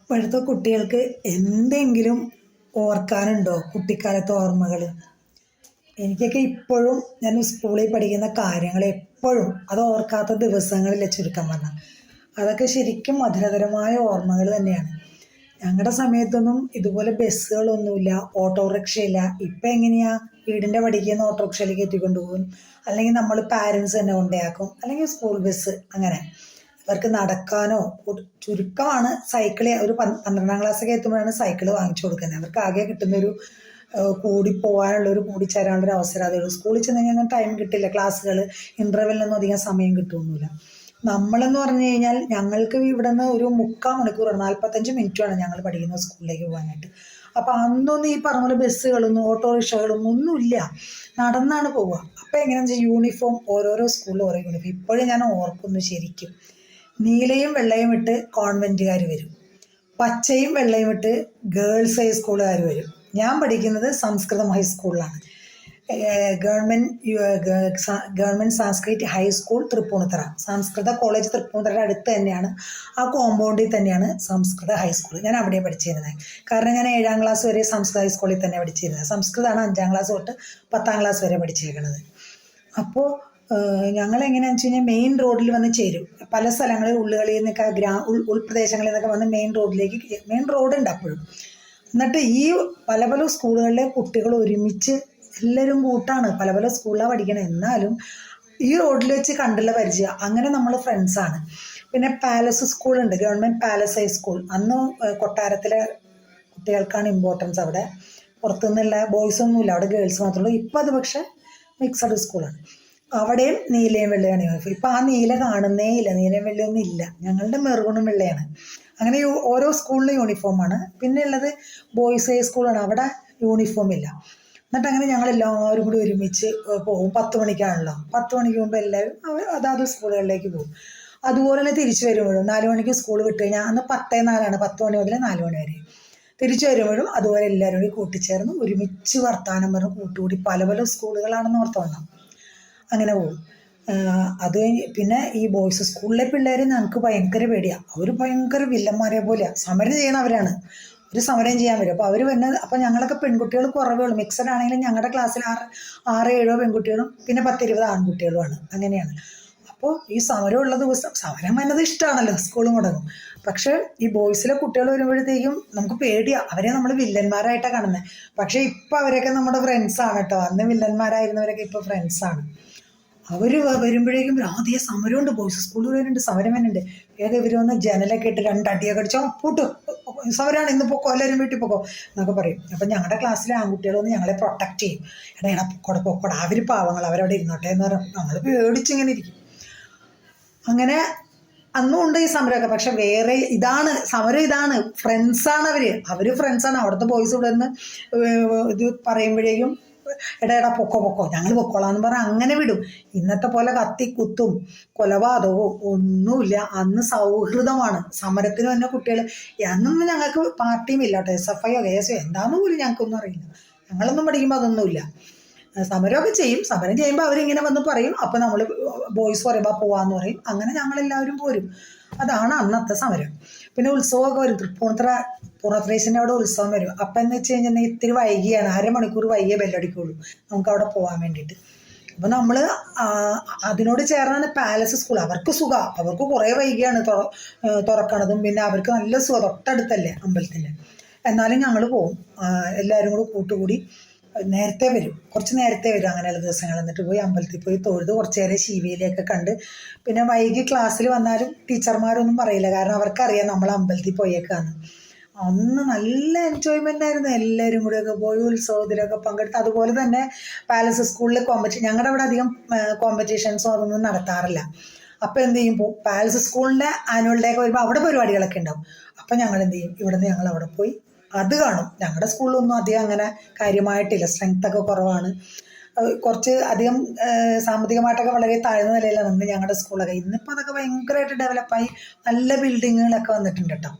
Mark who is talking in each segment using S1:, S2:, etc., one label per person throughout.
S1: ഇപ്പോഴത്തെ കുട്ടികൾക്ക് എന്തെങ്കിലും ഓർക്കാനുണ്ടോ? കുട്ടിക്കാലത്തെ ഓർമ്മകൾ എനിക്കൊക്കെ ഇപ്പോഴും ഞാൻ സ്കൂളിൽ പഠിക്കുന്ന കാര്യങ്ങൾ എപ്പോഴും അത് ഓർക്കാത്ത ദിവസങ്ങളില്ല ചുരുക്കം പറഞ്ഞാൽ അതൊക്കെ ശരിക്കും മധുരതരമായ ഓർമ്മകൾ തന്നെയാണ്. ഞങ്ങളുടെ സമയത്തൊന്നും ഇതുപോലെ ബസ്സുകളൊന്നുമില്ല ഓട്ടോറിക്ഷയില്ല. ഇപ്പം എങ്ങനെയാ? വീടിന്റെ പഠിക്കുന്ന ഓട്ടോറിക്ഷയിലേക്ക് എത്തിക്കൊണ്ട് പോകും. അല്ലെങ്കിൽ നമ്മൾ പാരൻസ് തന്നെ കൊണ്ടേയാക്കും. അല്ലെങ്കിൽ സ്കൂൾ ബസ് അങ്ങനെ. ഇവർക്ക് നടക്കാനോ ചുരുക്കമാണ് സൈക്കിൾ. ഒരു പന്ത് പന്ത്രണ്ടാം ക്ലാസ്സൊക്കെ എത്തുമ്പോഴാണ് സൈക്കിൾ വാങ്ങിച്ചു കൊടുക്കുന്നത്. അവർക്ക് ആകെ കിട്ടുന്നൊരു കൂടി പോകാനുള്ള ഒരു കൂടി ചേരാനുള്ള ഒരു അവസരം അതേ ഉള്ളൂ. സ്കൂളിൽ ചെന്ന് കഴിഞ്ഞാൽ ടൈം കിട്ടില്ല. ക്ലാസ്സുകൾ ഇന്റർവെല്ലൊന്നും അധികം സമയം കിട്ടുമൊന്നുമില്ല നമ്മളെന്ന് പറഞ്ഞു കഴിഞ്ഞാൽ ഞങ്ങൾക്ക് ഇവിടെ നിന്ന് ഒരു മുക്കാൽ മണിക്കൂറാണ് നാൽപ്പത്തഞ്ച് മിനിറ്റുമാണ് ഞങ്ങൾ പഠിക്കുന്ന സ്കൂളിലേക്ക് പോകാനായിട്ട്. അപ്പോൾ അന്നൊന്നും ഈ പറഞ്ഞ പോലെ ബസ്സുകളൊന്നും ഓട്ടോറിക്ഷകളും ഒന്നുമില്ല. നടന്നാണ് പോവുക. അപ്പോൾ എങ്ങനെയാണെന്ന് വെച്ചാൽ യൂണിഫോം ഓരോരോ സ്കൂളിലും ഓരോ യൂണിഫോം ഇപ്പോഴും ഞാൻ ഓർക്കുന്നു ശരിക്കും. നീലയും വെള്ളയും ഇട്ട് കോൺവെന്റുകാർ വരും. പച്ചയും വെള്ളയും ഇട്ട് ഗേൾസ് ഹൈസ്കൂളുകാർ വരും. ഞാൻ പഠിക്കുന്നത് സംസ്കൃതം ഹൈസ്കൂളിലാണ് government government Sanskrit high school Tripunithura. Sanskrit college തൃപ്പൂണിത്തറയുടെ അടുത്ത് തന്നെയാണ്. ആ കോമ്പൗണ്ടിൽ തന്നെയാണ് സംസ്കൃത ഹൈസ്കൂൾ ഞാൻ അവിടെ പഠിച്ചിരുന്നത് കാരണം ഞാൻ ഏഴാം ക്ലാസ് വരെ സംസ്കൃത ഹൈസ്കൂളിൽ തന്നെ പഠിച്ചിരുന്നത് സംസ്കൃതമാണ് അഞ്ചാം ക്ലാസ് തൊട്ട് പത്താം ക്ലാസ് വരെ പഠിച്ചിരിക്കുന്നത് അപ്പോൾ ഞങ്ങൾ എങ്ങനെയാണെന്ന് വെച്ച് കഴിഞ്ഞാൽ മെയിൻ റോഡിൽ വന്ന് ചേരും. പല സ്ഥലങ്ങളിൽ ഉള്ളുകളിൽ നിന്നൊക്കെ ഗ്രാ ഉൾ ഉൾപ്രദേശങ്ങളിൽ നിന്നൊക്കെ വന്ന് മെയിൻ റോഡിലേക്ക് മെയിൻ റോഡുണ്ട് അപ്പോഴും. എന്നിട്ട് ഈ പല പല സ്കൂളുകളിലെ കുട്ടികൾ ഒരുമിച്ച് എല്ലാവരും കൂട്ടാണ് പല പല സ്കൂളിലാണ് പഠിക്കണത് എന്നാലും ഈ റോഡിൽ വെച്ച് കണ്ടുള്ള പരിചയം അങ്ങനെ നമ്മൾ ഫ്രണ്ട്സാണ് പിന്നെ പാലസ് സ്കൂളുണ്ട് ഗവൺമെന്റ് പാലസ് ഹൈസ്കൂൾ അന്ന് കൊട്ടാരത്തിലെ കുട്ടികൾക്കാണ് ഇമ്പോർട്ടൻസ് അവിടെ. പുറത്തുനിന്നുള്ള ബോയ്സ് ഒന്നുമില്ല അവിടെ ഗേൾസ് മാത്രമേ ഉള്ളൂ. ഇപ്പം അത് പക്ഷേ മിക്സഡ് സ്കൂളാണ് അവിടെയും നീലയും വെള്ളയാണ് യൂണിഫോം ഇപ്പം ആ നീല കാണുന്നേ ഇല്ല. നീലയും വെള്ളയൊന്നും ഇല്ല. ഞങ്ങളുടെ മെറുകുണും വെള്ളയാണ്. അങ്ങനെ ഓരോ സ്കൂളിലും യൂണിഫോമാണ് പിന്നെ ഉള്ളത് ബോയ്സ് ഹൈ സ്കൂളാണ് അവിടെ യൂണിഫോം ഇല്ല. എന്നിട്ട് അങ്ങനെ ഞങ്ങൾ എല്ലാവരും കൂടി ഒരുമിച്ച് പോകും. പത്ത് മണിക്കാണല്ലോ. പത്ത് മണിക്ക് മുമ്പ് എല്ലാവരും അവർ അതാത് സ്കൂളുകളിലേക്ക് പോകും. അതുപോലെ തന്നെ തിരിച്ചു വരുമ്പോഴും നാല് മണിക്ക് സ്കൂൾ വിട്ട് കഴിഞ്ഞാൽ അന്ന് പത്തേ നാലാണ്. പത്ത് മണി മുതൽ നാല് മണി വരെ. തിരിച്ചു വരുമ്പോഴും അതുപോലെ എല്ലാവരും കൂടി കൂട്ടിച്ചേർന്ന് ഒരുമിച്ച് വർത്തമാനം പറഞ്ഞ് കൂട്ടുകൂടി. പല പല സ്കൂളുകളാണെന്ന് ഓർത്തോണം അങ്ങനെ പോകും അത് കഴിഞ്ഞ് പിന്നെ ഈ ബോയ്സ് സ്കൂളിലെ പിള്ളേർ ഞങ്ങൾക്ക് ഭയങ്കര പേടിയാണ് അവർ ഭയങ്കര വില്ലന്മാരെ പോലെയാണ് സമരം ചെയ്യണവരാണ് ഒരു സമരം ചെയ്യാൻ വരും. അപ്പോൾ അവർ വന്നത് അപ്പോൾ ഞങ്ങളൊക്കെ പെൺകുട്ടികൾ കുറവേ ഉള്ളൂ. മിക്സഡ് ആണെങ്കിലും ഞങ്ങളുടെ ക്ലാസ്സിൽ ആറ് ആറ് ഏഴോ പെൺകുട്ടികളും പിന്നെ പത്തിരുപത് ആൺകുട്ടികളുമാണ് അങ്ങനെയാണ്. അപ്പോൾ ഈ സമരമുള്ള ദിവസം സമരം വന്നത് ഇഷ്ടമാണല്ലോ സ്കൂളും മുടങ്ങും പക്ഷേ ഈ ബോയ്സിലെ കുട്ടികൾ വരുമ്പോഴത്തേക്കും നമുക്ക് പേടിയാണ് അവരെ നമ്മൾ വില്ലന്മാരായിട്ടാണ് കാണുന്നത് പക്ഷേ ഇപ്പോൾ അവരൊക്കെ നമ്മുടെ ഫ്രണ്ട്സാണ് കേട്ടോ. അന്ന് വില്ലന്മാരായിരുന്നവരൊക്കെ ഇപ്പോൾ ഫ്രണ്ട്സാണ് അവർ വരുമ്പോഴേക്കും ആദ്യം സമരമുണ്ട് ബോയ്സ് സ്കൂളിൽ വരുന്നുണ്ട് സമരം വരുന്നുണ്ട്. ഏത് ഇവർ വന്ന് ജനലൊക്കെ ഇട്ട് രണ്ടടിയൊക്കെ അടിച്ചോ പൂട്ട്. സമരമാണ് ഇന്ന് പൊക്കോ എല്ലാവരും വീട്ടിൽ പൊക്കോ എന്നൊക്കെ പറയും. അപ്പം ഞങ്ങളുടെ ക്ലാസ്സിലെ ആൺകുട്ടികൾ വന്ന് ഞങ്ങളെ പ്രൊട്ടക്റ്റ് ചെയ്യും. എടാ എടാ പൊക്കോടെ പൊക്കോടെ. അവർ പാവങ്ങൾ അവരവിടെ ഇരുന്നോട്ടെ എന്ന് പറയും. ഞങ്ങൾ പേടിച്ചിങ്ങനെ ഇരിക്കും. അങ്ങനെ അന്നും ഉണ്ട് ഈ സമരമൊക്കെ. പക്ഷെ വേറെ ഇതാണ് സമരം ഇതാണ്. ഫ്രണ്ട്സാണ് അവർ. അവർ ഫ്രണ്ട്സാണ് അവിടുത്തെ ബോയ്സ് ഇവിടെ നിന്ന് ഇത് പറയുമ്പോഴേക്കും എടാ എടാ പൊക്കോ പൊക്കോ. ഞങ്ങൾ പൊക്കോളാന്ന് പറഞ്ഞാൽ അങ്ങനെ വിടും. ഇന്നത്തെ പോലെ കത്തി കുത്തും കൊലപാതകവും ഒന്നുമില്ല. അന്ന് സൗഹൃദമാണ്. സമരത്തിന് തന്നെ കുട്ടികൾ അന്നൊന്നും ഞങ്ങൾക്ക് പാർട്ടിയും ഇല്ല കേട്ടോ. എസ് എഫ് ഐയോ കെ എസ് എന്താന്ന് പോലും ഞങ്ങൾക്കൊന്നും അറിയില്ല. ഞങ്ങളൊന്നും പഠിക്കുമ്പോൾ അതൊന്നുമില്ല. സമരമൊക്കെ ചെയ്യും. സമരം ചെയ്യുമ്പോൾ അവരിങ്ങനെ വന്ന് പറയും. അപ്പോൾ നമ്മൾ ബോയ്സ് പറയുമ്പോൾ പോവാന്ന് പറയും. അങ്ങനെ ഞങ്ങളെല്ലാവരും പോരും. അതാണ് അന്നത്തെ സമരം. പിന്നെ ഉത്സവമൊക്കെ വരും. തൃപ്പൂണിത്തറ പൂർണത്രേശന്റെ അവിടെ ഉത്സവം വരും. അപ്പം എന്ന് വെച്ച് കഴിഞ്ഞാൽ ഇത്തിരി വൈകിയാണ്. അരമണിക്കൂർ വൈകിയേ ബെല്ലടിക്കുള്ളൂ നമുക്ക് അവിടെ പോകാൻ വേണ്ടിയിട്ട്. അപ്പോൾ നമ്മൾ അതിനോട് ചേർന്നാണ് പാലസ് സ്കൂൾ അവർക്ക് സുഖം. അവർക്ക് കുറേ വൈകിയാണ് തുറ തുറക്കണതും. പിന്നെ അവർക്ക് നല്ല സുഖം. തൊട്ടടുത്തല്ലേ അമ്പലത്തിൽ എന്നാലും ഞങ്ങൾ പോവും. എല്ലാവരും കൂടെ കൂട്ടുകൂടി നേരത്തെ വരും. കുറച്ച് നേരത്തെ വരും അങ്ങനെയുള്ള ദിവസങ്ങൾ എന്നിട്ട് പോയി അമ്പലത്തിൽ പോയി തൊഴുത് കുറച്ച് നേരം ശിവയിലേക്ക് കണ്ട് പിന്നെ വൈകി ക്ലാസ്സിൽ വന്നാലും ടീച്ചർമാരൊന്നും പറയില്ല. കാരണം അവർക്കറിയാം നമ്മൾ അമ്പലത്തിൽ പോയേക്കാന്ന്. അന്ന് നല്ല എൻജോയ്മെന്റ് ആയിരുന്നു. എല്ലാവരും കൂടെയൊക്കെ പോയി ഉത്സവത്തിലൊക്കെ പങ്കെടുത്ത് അതുപോലെ തന്നെ പാലസ് സ്കൂളിൽ കോമ്പറ്റീഷൻ ഞങ്ങളുടെ അവിടെ അധികം കോമ്പറ്റീഷൻസോ അതൊന്നും നടത്താറില്ല. അപ്പോൾ എന്ത് ചെയ്യും? പാലസ് സ്കൂളിന്റെ ആനുവൽ ഡേ ഒക്കെ വരുമ്പോൾ അവിടെ പരിപാടികളൊക്കെ ഉണ്ടാവും. അപ്പോൾ ഞങ്ങൾ എന്ത് ചെയ്യും? ഇവിടുന്ന് ഞങ്ങൾ അവിടെ പോയി അത് കാണും. ഞങ്ങളുടെ സ്കൂളിലൊന്നും അധികം അങ്ങനെ കാര്യമായിട്ടില്ല. സ്ട്രെങ്ത് ഒക്കെ കുറവാണ്. കുറച്ച് അധികം സാമ്പത്തികമായിട്ടൊക്കെ വളരെ താഴ്ന്ന നിലയിലാണ് ഞങ്ങളുടെ സ്കൂളൊക്കെ ഇന്നിപ്പോൾ അതൊക്കെ ഭയങ്കരമായിട്ട് ഡെവലപ്പായി നല്ല ബിൽഡിങ്ങുകളൊക്കെ വന്നിട്ടുണ്ട് കേട്ടോ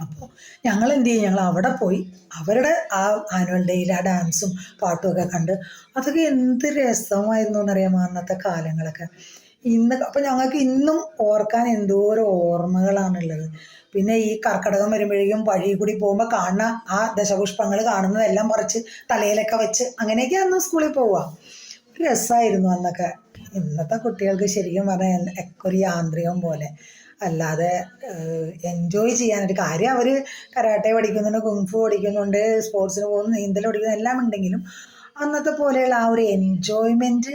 S1: അപ്പോൾ ഞങ്ങൾ എന്ത് ചെയ്യും ഞങ്ങൾ അവിടെ പോയി. അവരുടെ ആ ആനുവൽ ഡേയിൽ ആ ഡാൻസും പാട്ടും ഒക്കെ കണ്ട് അതൊക്കെ എന്ത് രസമായിരുന്നു എന്നറിയാമോ അന്നത്തെ കാലങ്ങളൊക്കെ. ഇന്ന് അപ്പം ഞങ്ങൾക്ക് ഇന്നും ഓർക്കാൻ എന്തോരം ഓർമ്മകളാണുള്ളത്. പിന്നെ ഈ കർക്കിടകം വരുമ്പോഴേക്കും വഴി കൂടി പോകുമ്പോൾ കാണുന്ന ആ ദശപുഷ്പങ്ങൾ കാണുന്നതെല്ലാം പറിച്ച് തലയിലൊക്കെ വെച്ച് അങ്ങനെയൊക്കെ അന്ന് സ്കൂളിൽ പോവുക രസമായിരുന്നു അന്നൊക്കെ. ഇന്നത്തെ കുട്ടികൾക്ക് ശരിക്കും പറഞ്ഞാൽ ഒരു യാന്ത്രികം പോലെ. അല്ലാതെ എൻജോയ് ചെയ്യാനൊരു കാര്യം അവർ കരാട്ടെ പഠിക്കുന്നുണ്ട് കുങ്ഫു പഠിക്കുന്നുണ്ട് സ്പോർട്സിന് പോകുന്നു നീന്തൽ പഠിക്കുന്നു എല്ലാം ഉണ്ടെങ്കിലും അന്നത്തെ പോലെയുള്ള ആ ഒരു എൻജോയ്മെന്റ്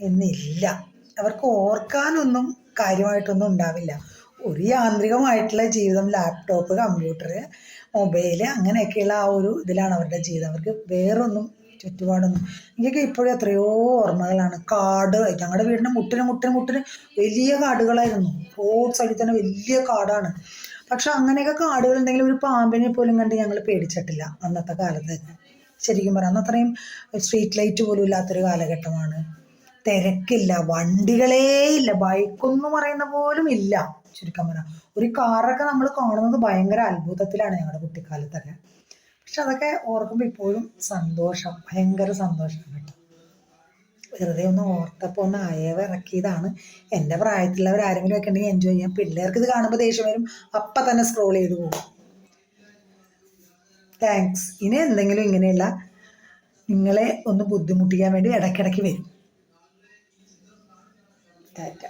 S1: എന്നില്ല. അവർക്ക് ഓർക്കാനൊന്നും കാര്യമായിട്ടൊന്നും ഉണ്ടാവില്ല. ഒരു യാന്ത്രികമായിട്ടുള്ള ജീവിതം ലാപ്ടോപ്പ് കമ്പ്യൂട്ടർ മൊബൈൽ അങ്ങനെയൊക്കെയുള്ള ആ ഒരു ഇതിലാണ് അവരുടെ ജീവിതം. അവർക്ക് വേറൊന്നും ചുറ്റുപാടൊന്നും. എനിക്കൊക്കെ ഇപ്പോഴും എത്രയോ ഓർമ്മകളാണ്. കാട് ഞങ്ങളുടെ വീടിന്റെ മുട്ടിന് മുട്ടിന് മുട്ടിന് വലിയ കാടുകളായിരുന്നു. റോഡ് സൈഡിൽ തന്നെ വലിയ കാടാണ്. പക്ഷെ അങ്ങനെയൊക്കെ കാടുകൾ ഉണ്ടെങ്കിൽ ഒരു പാമ്പിനെ പോലും കണ്ട് ഞങ്ങൾ പേടിച്ചിട്ടില്ല അന്നത്തെ കാലത്ത്. ശരിക്കും പറയാം അന്ന് അത്രയും സ്ട്രീറ്റ് ലൈറ്റ് പോലും ഇല്ലാത്തൊരു കാലഘട്ടമാണ്. തിരക്കില്ല വണ്ടികളേ ഇല്ല ബൈക്കൊന്നും പറയുന്ന പോലും ഇല്ല. ചുരുക്കം പറയാം ഒരു കാറൊക്കെ നമ്മൾ കാണുന്നത് ഭയങ്കര അത്ഭുതത്തിലാണ് ഞങ്ങളുടെ കുട്ടിക്കാലത്തൊക്കെ. പക്ഷെ അതൊക്കെ ഓർക്കുമ്പോൾ ഇപ്പോഴും സന്തോഷം ഭയങ്കര സന്തോഷം കേട്ടോ. വെറുതെ ഒന്ന് ഓർത്തപ്പോൾ ഒന്ന് അയവ് ഇറക്കിയതാണ് എന്റെ പ്രായത്തിലുള്ളവർ ആരെങ്കിലും ഒക്കെ ഉണ്ടെങ്കിൽ എൻജോയ് ചെയ്യാം. പിള്ളേർക്ക് ഇത് കാണുമ്പോൾ ദേഷ്യം വരും. അപ്പം തന്നെ സ്ക്രോൾ ചെയ്ത് പോകും. താങ്ക്സ് ഇനി എന്തെങ്കിലും ഇങ്ങനെയുള്ള നിങ്ങളെ ഒന്ന് ബുദ്ധിമുട്ടിക്കാൻ വേണ്ടി ഇടയ്ക്കിടയ്ക്ക് വരും. ടാറ്റ